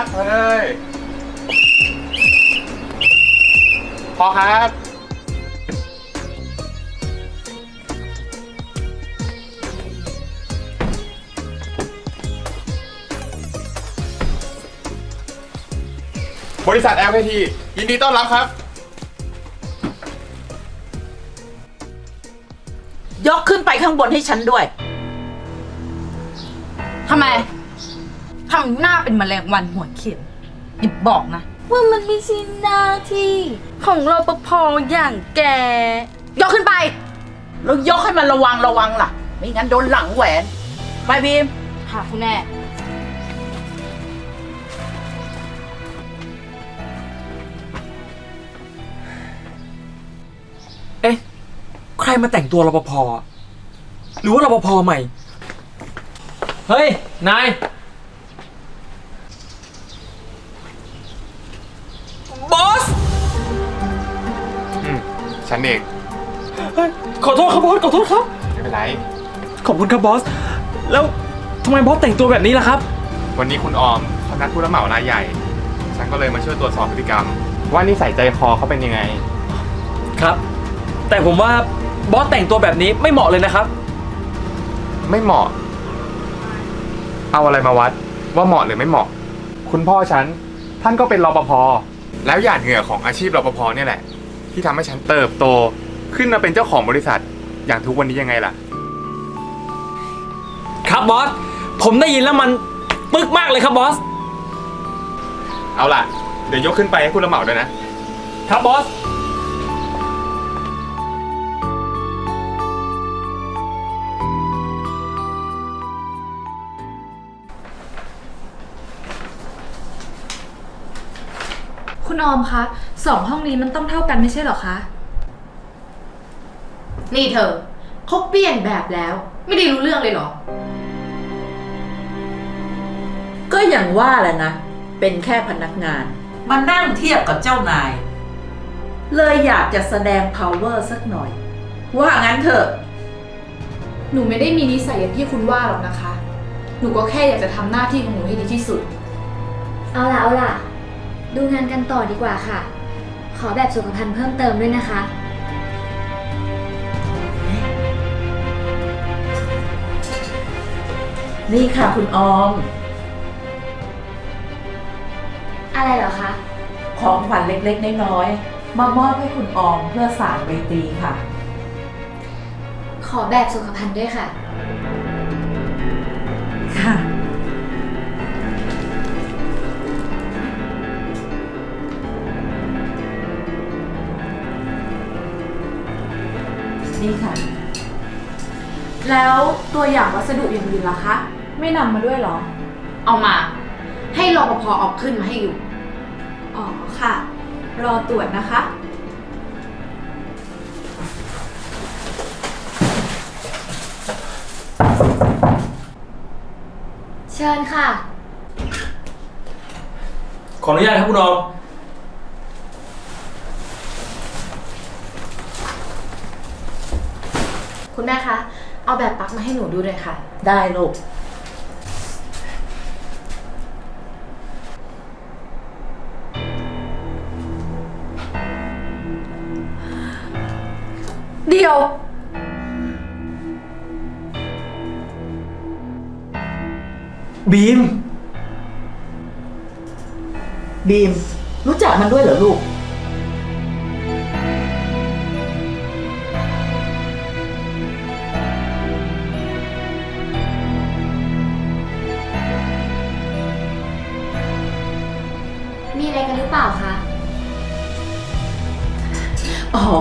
ครับเฮ้ยพอครับบริษัท LKT ยินดีต้อนรับครับ ยกขึ้นไปข้างบนให้ฉันด้วย ทำไม ทำหน้าเป็นแมลงวันหัวเขียวอย่าบอกนะ ว่ามันไม่ใช่หน้าที่ของรปภอย่างแก ยกขึ้นไป แล้วยกให้มันระวังระวังล่ะ ไม่งั้นโดนหลังแหวน ไปบีมค่ะคุณแม่เอ๊ะ ใครมาแต่งตัวรปภอหรือว่ารปภใหม่ เฮ้ย นาย เองเฮ้ยขอโทษครับบอสขอโทษครับ ไม่เป็นไร ขอบคุณครับบอส แล้วทำไมบอสแต่งตัวแบบนี้ล่ะครับ วันนี้คุณออมเขานัดผู้รับเหมารายใหญ่ ฉันก็เลยมาช่วยตรวจสอบพฤติกรรม ว่านิสัยใจคอเขาเป็นยังไง ครับ แต่ผมว่าบอสแต่งตัวแบบนี้ไม่เหมาะเลยนะครับ ไม่เหมาะ เอาอะไรมาวัด ว่าเหมาะหรือไม่เหมาะ คุณพ่อฉันท่านก็เป็นรปภแล้วหยาดเหงื่อของอาชีพรปภเนี่ยแหละ ที่ทำให้ฉันเติบโต ขึ้นมาเป็นเจ้าของบริษัทอย่างทุกวันนี้ยังไงล่ะ ครับบอส ผมได้ยินแล้วมันปึ๊กมากเลยครับบอส เอาล่ะ เดี๋ยวยกขึ้นไปให้ผู้รับเหมาด้วยนะ ครับบอส คุณออมคะ สองห้องนี้มันต้องเท่ากันไม่ใช่เหรอคะ นี่เธอเขาเปลี่ยนแบบแล้ว ไม่ได้รู้เรื่องเลยเหรอ ก็อย่างว่าแหละนะ เป็นแค่พนักงาน มานั่งเทียบกับเจ้านาย เลยอยากจะแสดง power สักหน่อย ว่างั้นเถอะ หนูไม่ได้มีนิสัยอย่างที่คุณว่าหรอกนะคะ หนูก็แค่อยากจะทำหน้าที่ของหนูให้ดีที่สุด เอาล่ะ เอาล่ะ ดูงานกันต่อดีกว่าค่ะ ขอแบบสุขภัณฑ์เพิ่มเติมด้วยนะคะ นี่ค่ะคุณออม อะไรเหรอคะ ของขวัญเล็กๆ น้อยๆ มามอบให้คุณออมเพื่อสารใบตรีค่ะ ขอแบบสุขภัณฑ์ด้วยค่ะ ค่ะ นี่ค่ะ แล้วตัวอย่างวัสดุอย่างอื่นล่ะคะ ไม่นำมาด้วยเหรอ เอามา ให้รปภเอาขึ้นมาให้อยู่ อ๋อค่ะ รอตรวจนะคะ เชิญค่ะ ขออนุญาตครับคุณออม คุณแม่คะ เอาแบบปักมาให้หนูดูเลยค่ะ ได้ลูก เดียว บีม บีม รู้จักมันด้วยเหรอลูก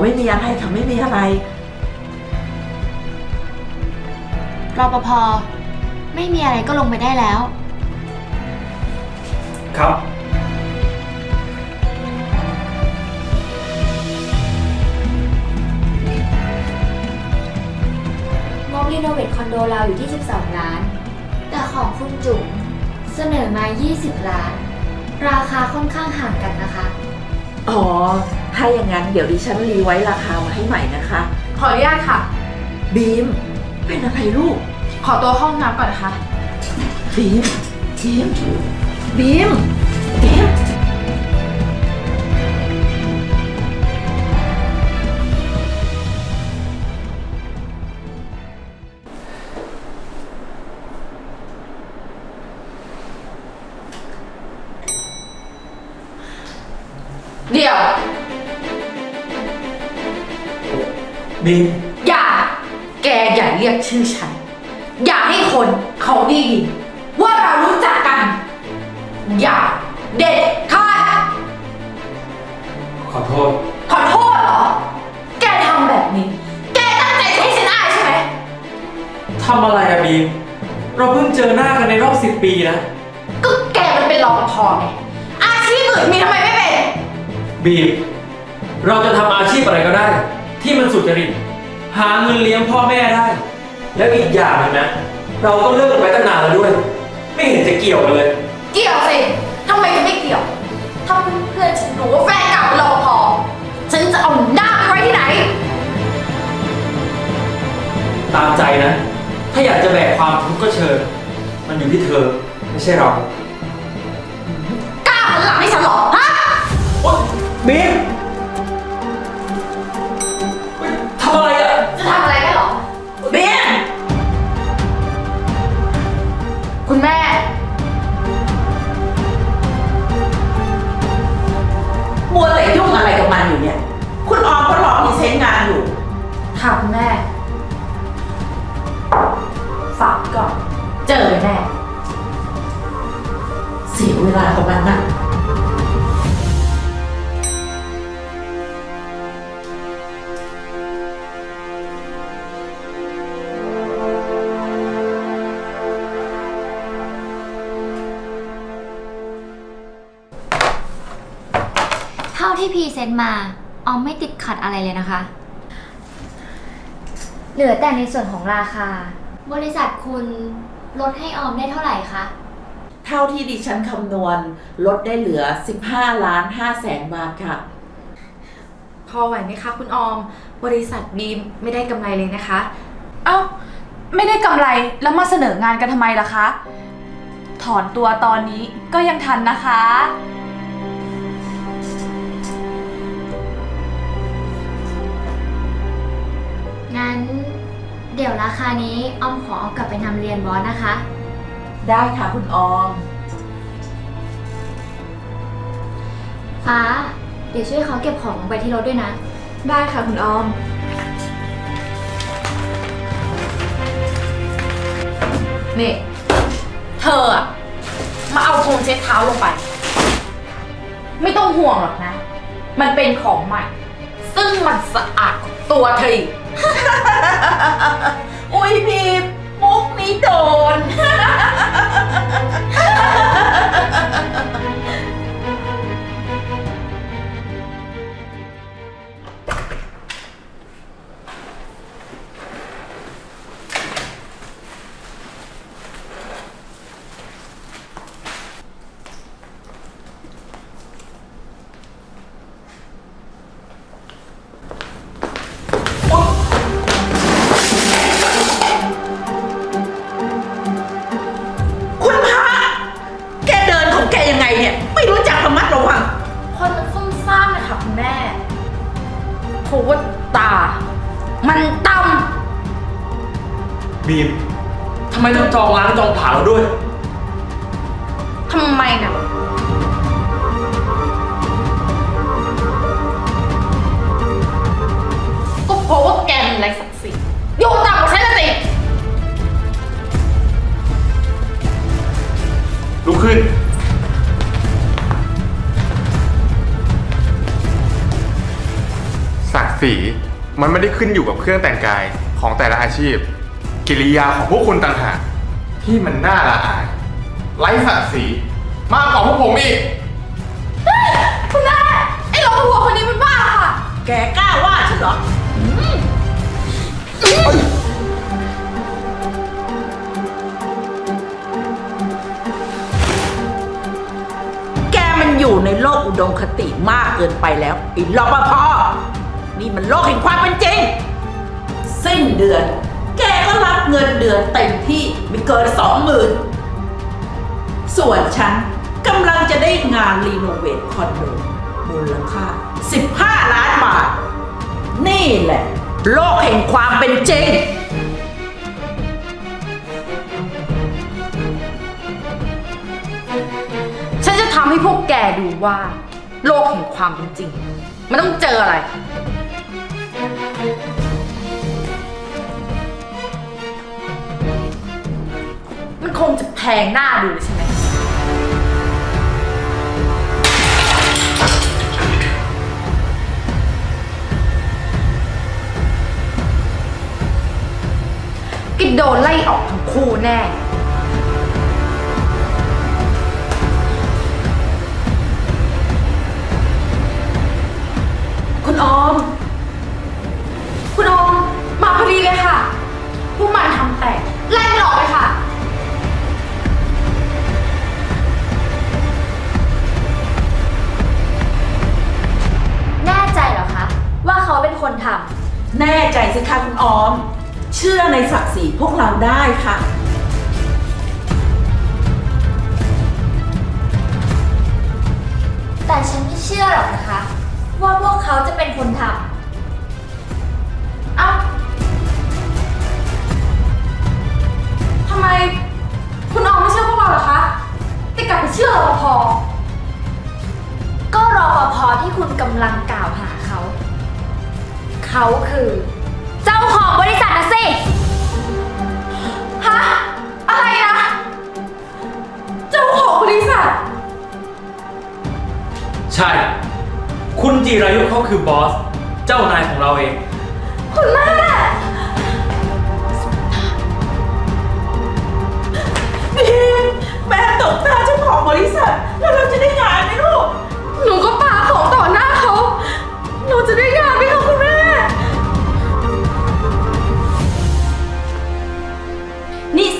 ไม่มีอะไรค่ะไม่มีอะไร รปภไม่มีอะไรก็ลงไปได้แล้ว ครับ งบรีโนเวทคอนโดเราอยู่ที่ 12 ล้าน แต่ของคุณจุ๋มเสนอมา 20 ล้าน ราคาค่อนข้างห่างกันนะคะ อ๋อ ถ้าอย่างนั้นเดี๋ยวดิฉันรีไว้ราคามาให้ใหม่นะคะ ขออนุญาตค่ะ บีม เป็นอะไรลูก ขอตัวเข้าห้องน้ำก่อนนะคะ บีมบีมบีม บีมอย่า แกอย่าเรียกชื่อฉัน อย่าให้คนเขาได้ยินว่าเรารู้จักกัน อย่าเด็ดขาดขอโทษ ขอโทษเหรอ แกทำแบบนี้ แกตั้งใจจะให้ฉันอายใช่ไหม ทำอะไรอะบีม เราเพิ่งเจอหน้ากันในรอบสิบปีนะ ก็แกมันเป็นรอปภไงอาชีพอื่นมีทำไมไม่เป็น บีม เราจะทำอาชีพอะไรก็ได้ ที่มันสุจริตหาเงินเลี้ยงพ่อแม่ได้ แล้วอีกอย่างหนึงนะ เราก็เลิกกันไปตั้งนานแล้วด้วย ไม่เห็นจะเกี่ยวกันเลย เกี่ยวสิทำไมจะไม่เกี่ยว ถ้าเพื่อนๆฉันรู้ว่าแฟนเก่าเป็นรอปภฉันจะเอาหน้าไปไว้ที่ไหน ตามใจนะ ถ้าอยากจะแบกความทุกข์ก็เชิญ มันอยู่ที่เธอ ไม่ใช่เรา กล้าหันหลังให้ฉันเหรอ ฮะ โอ๊ยบีม คุณแม่ มาออมไม่ติดขัดอะไรเลยนะคะ เหลือแต่ในส่วนของราคา บริษัทคุณลดให้ออมได้เท่าไหร่คะ เท่าที่ดิฉันคำนวณลดได้เหลือ 15 ล้าน5แสนบาทค่ะ พอไหวไหมคะคุณออม บริษัทบีมไม่ได้กำไรเลยนะคะ เอ้า ไม่ได้กำไรแล้วมาเสนองานกันทำไมล่ะคะ ถอนตัวตอนนี้ก็ยังทันนะคะ ดี๋ยวราคานี้ออมขอเอากลับไปทำเรียนบอสนะคะ ได้ค่ะคุณออม ฟ้า เดี๋ยวช่วยเขาเก็บของลงไปที่รถด้วยนะ ได้ค่ะคุณออม นี่ เธออะมาเอาพรมเช็ดเท้าลงไป ไม่ต้องห่วงหรอกนะ มันเป็นของใหม่ ซึ่งมันสะอาดกว่าตัวเธออีก อุ้ยพีมมุกนี้โดน ไมต้องจองล้างจองผ่าเราด้วยำทำไมน่ะก็เพราะว่าแกมันไรศักดิ์ศรีอยู่ต่ำกว่าฉันนะสิ ลุกขึ้น ศักดิ์ศรีมันไม่ได้ขึ้นอยู่กับเครื่องแต่งกายของแต่ละอาชีพ กิริยาของพวกคุณต่างหากที่มันน่าละอายไร้ศักดิ์ศรีมากกว่าพวกผมอีก คุณแม่ไอ้รปภคนนี้มันบ้าค่ะ แกกล้าว่าฉันเหรอ แกมันอยู่ในโลกอุดมคติมากเกินไปแล้วไอ้รปภนี่มันโลกแห่งความเป็นจริง สิ้นเดือน แกก็รับเงินเดือนเต็มที่ไม่เกินสองหมื่นส่วนฉันกำลังจะได้งานรีโนเวทคอนโดมูลค่า 15 ล้านบาท นี่แหละ โลกแห่งความเป็นจริง ฉันจะทำให้พวกแกดูว่า โลกแห่งความเป็นจริง มันต้องเจออะไร คงจะแพงหน้าดูเลยใช่ไหม กิดโดนไล่ออกทั้งคู่แน่ คุณออม ค่ะคุณออม เชื่อในศักดิ์ศรีพวกเราได้ค่ะ แต่ฉันไม่เชื่อหรอกนะคะ ว่าพวกเขาจะเป็นคนทเอ้าทำไมคุณออมไม่เชื่อพวกเราเหรอคะแต่กลับไปเชื่อรปภก็รอปภที่คุณกำลังกล่าวหาเขา เขาคือ เจ้าของบริษัทนะสิ ฮะ อะไรนะ เจ้าของบริษัท ใช่ คุณจิรายุเขาคือบอส เจ้านายของเราเอง คุณแม่บีมแม่ตกตาเจ้าของบริษัท แล้วเราจะได้งานไหมลูก หนูก็ปาของต่อหน้าเขา หนูจะได้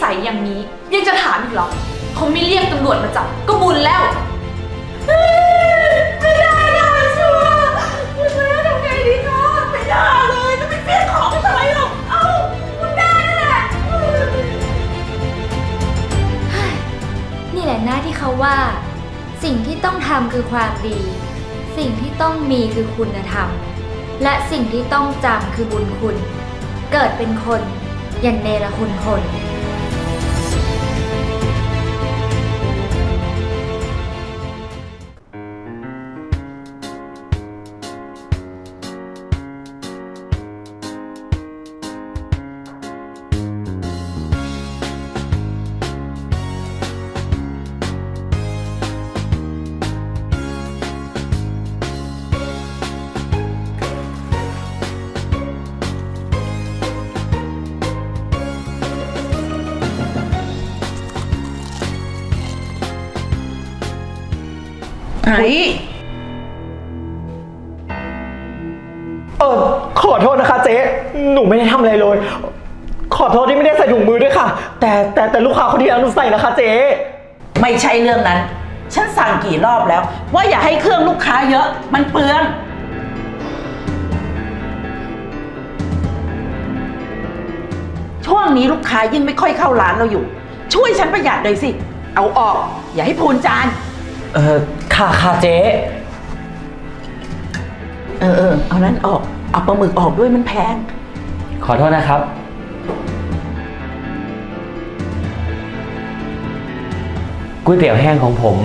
สัยอย่างนี้ ยังจะถามอีกเหรอเขาไม่เรียกตำรวจมาจับก็บุญแล้ว ไม่ได้นะชัวคุณแม่ทำไงดีคะไม่ได้เลยจะไปเปลี่ยนของไม่เป็นไรหรอกเอ้าคุณแม่นั่นแหละนี่แหละหน้าที่เขาว่า สิ่งที่ต้องทำคือความดี สิ่งที่ต้องมีคือคุณธรรม และสิ่งที่ต้องจำคือบุญคุณ เกิดเป็นคนอย่าเนรคุณคน ไอ้เออขอโทษนะคะเจ๊หนูไม่ได้ทำอะไรเลย ขอโทษที่ไม่ได้ใส่ถุงมือด้วยค่ะ แต่แต่แต่ลูกค้าคนที่แล้วหนูใส่นะคะเจ๊ไม่ใช่เรื่องนั้น ฉันสั่งกี่รอบแล้ว ว่าอย่าให้เครื่องลูกค้าเยอะ มันเปลือง ช่วงนี้ลูกค้ายิ่งไม่ค่อยเข้าร้านเราอยู่ ช่วยฉันประหยัดหน่อยสิ เอาออก อย่าให้พูนจาน เออค่ะค่ะเจ๊ เออเออเอานั้นออก เอาปลาหมึกออกด้วยมันแพง ขอโทษนะครับ ก๋วยเตี๋ยวแห้งของผม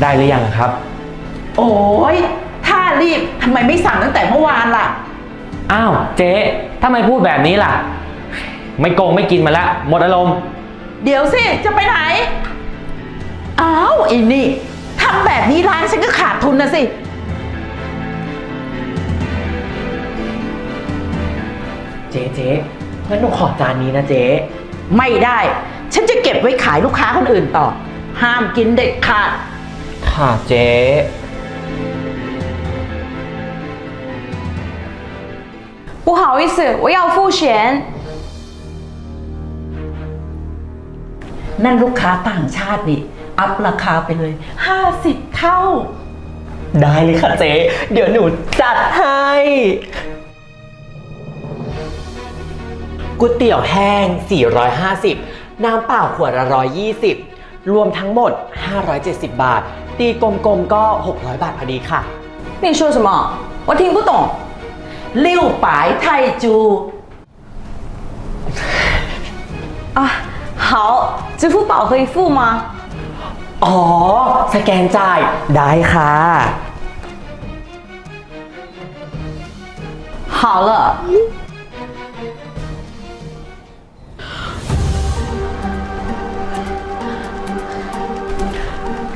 ได้หรือยังครับ โอ้ยถ้ารีบทำไมไม่สั่งตั้งแต่เมื่อวานล่ะ อ้าว เจ๊ทำไมพูดแบบนี้ล่ะ ไม่โกงไม่กินมาละหมดอารมณ์ เดี๋ยวสิ จะไปไหน อ้าวไอ้นี่ทำแบบนี้ร้านฉันก็ขาดทุนนะสิ เจ๊เจ๊งั้นหนูขอจานนี้นะเจ๊ ไม่ได้ ฉันจะเก็บไว้ขายลูกค้าคนอื่นต่อ ห้ามกินเด็ดขาด ค่ะเจ๊ 不好意思，我要付钱。 นั่นลูกค้าต่างชาตินี่ อัพราคาไปเลย 50 เท่า ได้เลยค่ะเจ๊ เดี๋ยวหนูจัดให้ ก๋วยเตี๋ยวแห้ง 450 น้ำเปล่าขวดละ120 รวมทั้งหมด 570 บาท ตีกลมๆก็ 600 บาทพอดีค่ะ 你说什么？我听不懂。 ลิ้วปายไทจู 啊，好，支付宝可以付吗？ อ๋อ สแกนจ่าย ได้ค่ะ好了。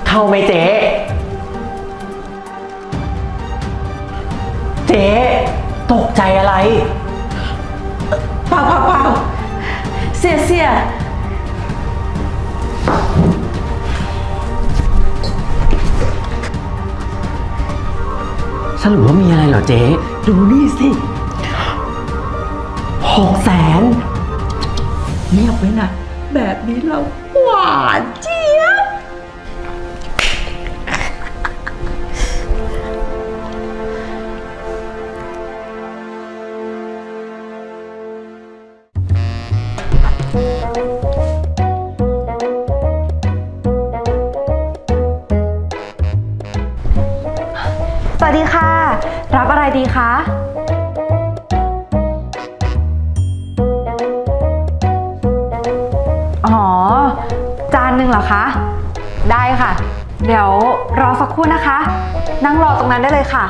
เข้าไหมเจ๊ เจ๊ ตกใจอะไร เปล่าเปล่าเปล่า谢ย。 รุปว่ามีอะไรเหรอเจ๊ ดูนี่สิหกแสนเงียบไว้นะ แบบนี้เราหวานจี๊ นั่งรอตรงนั้นได้เลยค่ะ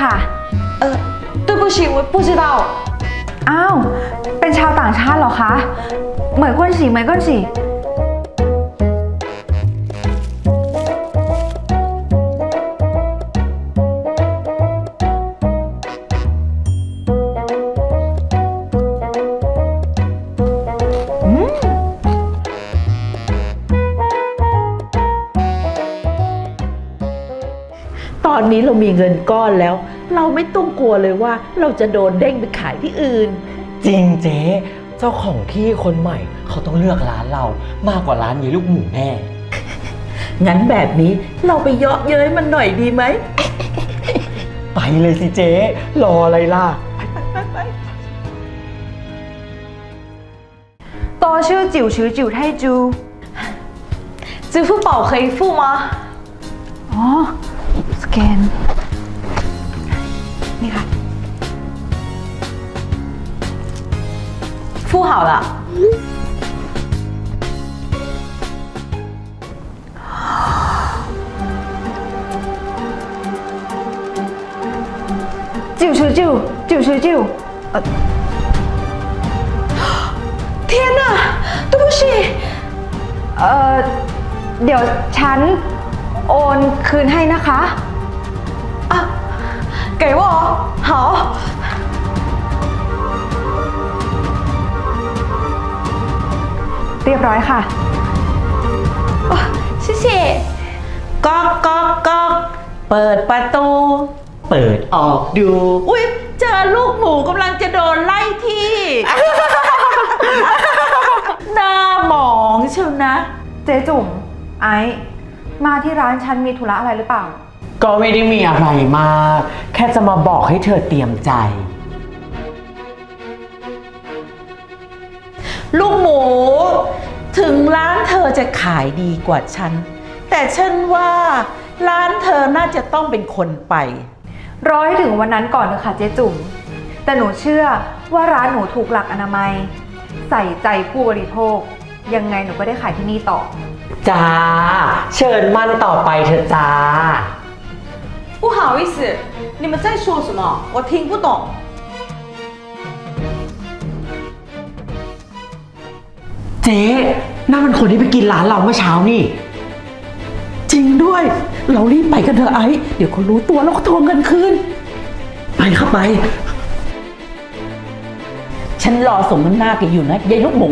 ค่ะ เออ对不起我不知道อ้าว เป็นชาวต่างชาติเหรอคะ เหมือนก้นสีเหมือนก้นสี นนี้เรามีเงินก้อนแล้ว เราไม่ต้องกลัวเลยว่าเราจะโดนเด้งไปขายที่อื่น จริงเจ๊ เจ้าของที่คนใหม่ เขาต้องเลือกร้านเรา มากกว่าร้านยีลูกหมูแน่ งั้นแบบนี้เราไปเยาะเย้ยมันหน่อยดีไหม ไปเลยสิเจ๊ รออะไรล่ะ 多ชื่อจิ๋วชื่อจิ๋วไทจู支付宝可以付吗？อ๋อ ส แกน นี่ค่ะ 付好了。九十九，九十九，呃。天哪对不起เอ่อ เดี๋ยวฉันโอนคืนให้นะคะอ่ะ 给我好เรียบร้อยค่ะอ๋อ谢谢 ก๊อกก๊อกก๊อกเปิดประตู เปิดออกดู อุ้ยเจอลูกหมูกำลังจะโดนไล่ที่ หน้าหมองเชียวนะ เจ๊จุ๋มไอซ์มาที่ร้านฉันมีธุระอะไรหรือเปล่า ก็ไม่ได้มีอะไรมาก แค่จะมาบอกให้เธอเตรียมใจ ลูกหมู ถึงร้านเธอจะขายดีกว่าฉัน แต่ฉันว่าร้านเธอน่าจะต้องเป็นคนไป รอให้ถึงวันนั้นก่อนเถอะค่ะเจ๊จุ๋มแต่หนูเชื่อว่าร้านหนูถูกหลักอนามัย ใส่ใจผู้บริโภค ยังไงหนูก็ได้ขายที่นี่ต่อ จ้า เชิญมั่นต่อไปเถอะจ้า 不好意思，你们在说什么？我听不懂。 เจ๊นั่นมันคนที่ไปกินร้านเราเมื่อเช้านี่ จริงด้วย เรารีบไปกันเถอะไอ้ เดี๋ยวเขารู้ตัวแล้วก็ทวงเงินคืน ไปเข้าไป ฉันรอสมน้ำหน้าแกอยู่นะยายลูกหมู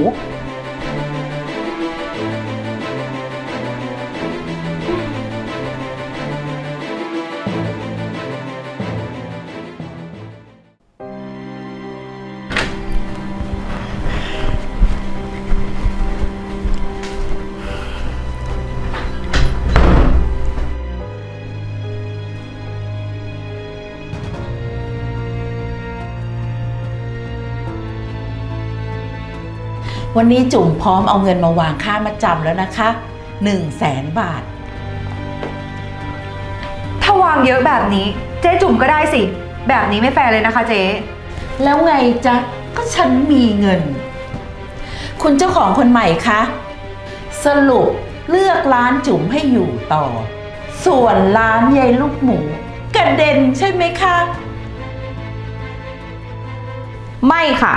วันนี้จุ๋มพร้อมเอาเงินมาวางค่ามาจำแล้วนะคะหนึ่งแสนบาท ถ้าวางเยอะแบบนี้ เจ๊จุ่มก็ได้สิ แบบนี้ไม่แฟร์เลยนะคะเจ๊ แล้วไงจ๊ะ ก็ฉันมีเงิน คุณเจ้าของคนใหม่คะ สรุปเลือกร้านจุ๋มให้อยู่ต่อ ส่วนร้านยายลูกหมูกระเด็นใช่ไหมคะ ไม่ค่ะ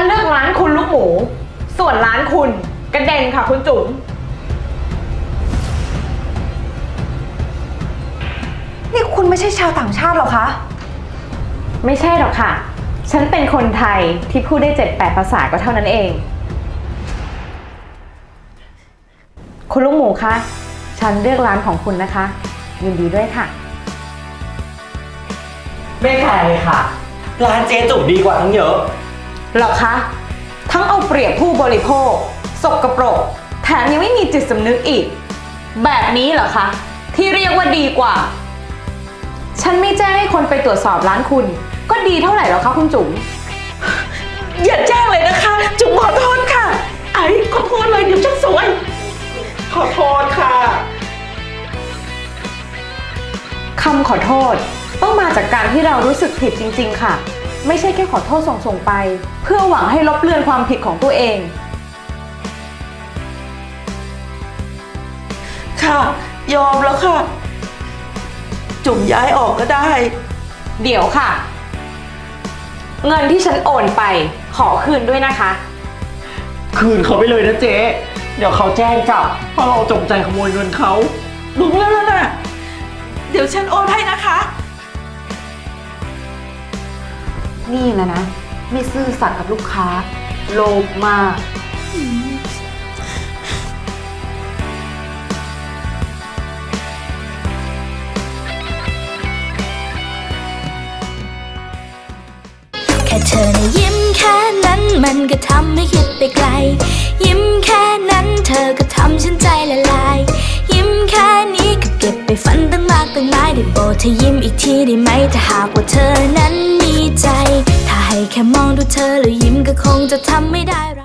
ฉันเลือกร้านคุณลูกหมู ส่วนร้านคุณกระเด็นค่ะคุณจุ๋ม นี่คุณไม่ใช่ชาวต่างชาติหรอคะ ไม่ใช่หรอกค่ะ ฉันเป็นคนไทยที่พูดได้เจ็ดแปดภาษาก็เท่านั้นเอง คุณลูกหมูคะ ฉันเลือกร้านของคุณนะคะ ยินดีด้วยค่ะ ไม่แพงเลยค่ะ ร้านเจ๊จุ่มดีกว่าทั้งเยอะเหรอคะ ทั้งเอาเปรียบผู้บริโภค สกปรก แถมยังไม่มีจิตสำนึกอีก แบบนี้เหรอคะ ที่เรียกว่าดีกว่า ฉันไม่แจ้งให้คนไปตรวจสอบร้านคุณ ก็ดีเท่าไหร่แล้วคะคุณจุ๋มอย่าแจ้งเลยนะคะ จุ๋มขอโทษค่ะ ไอ้ขอโทษเลยเดี๋ยวฉันสวยขอโทษค่ะคำขอโทษต้องมาจากการที่เรารู้สึกผิดจริง ๆ ค่ะ ไม่ใช่แค่ขอโทษส่งๆไป เพื่อหวังให้ลบเลือนความผิดของตัวเอง ค่ะ ยอมแล้วค่ะ จุ๋มย้ายออกก็ได้ เดี๋ยวค่ะ เงินที่ฉันโอนไปขอคืนด้วยนะคะ คืนเขาไปเลยนะเจ๊ เดี๋ยวเขาแจ้งจับเพราะเราจงใจขโมยเงินเขา รู้แล้วล่ะนะ เดี๋ยวฉันโอนให้นะคะ นี่แหละนะ ไม่ซื่อสัตย์กับลูกค้า โลภมาก แค่เธอนะยิ้มแค่นั้นมันก็ทำให้คิดไปไกล ยิ้มแค่นั้นเธอก็ทำฉันใจละลาย ยิ้มแค่ เก็บไปฝันตั้งมากตั้งหลายได้โปรดเธอยิ้มอีกทีได้ไหมถ้าหากว่าเธอนั้นมีใจ ถ้าให้แค่มองดูเธอแล้วยิ้มก็คงจะทำไม่ได้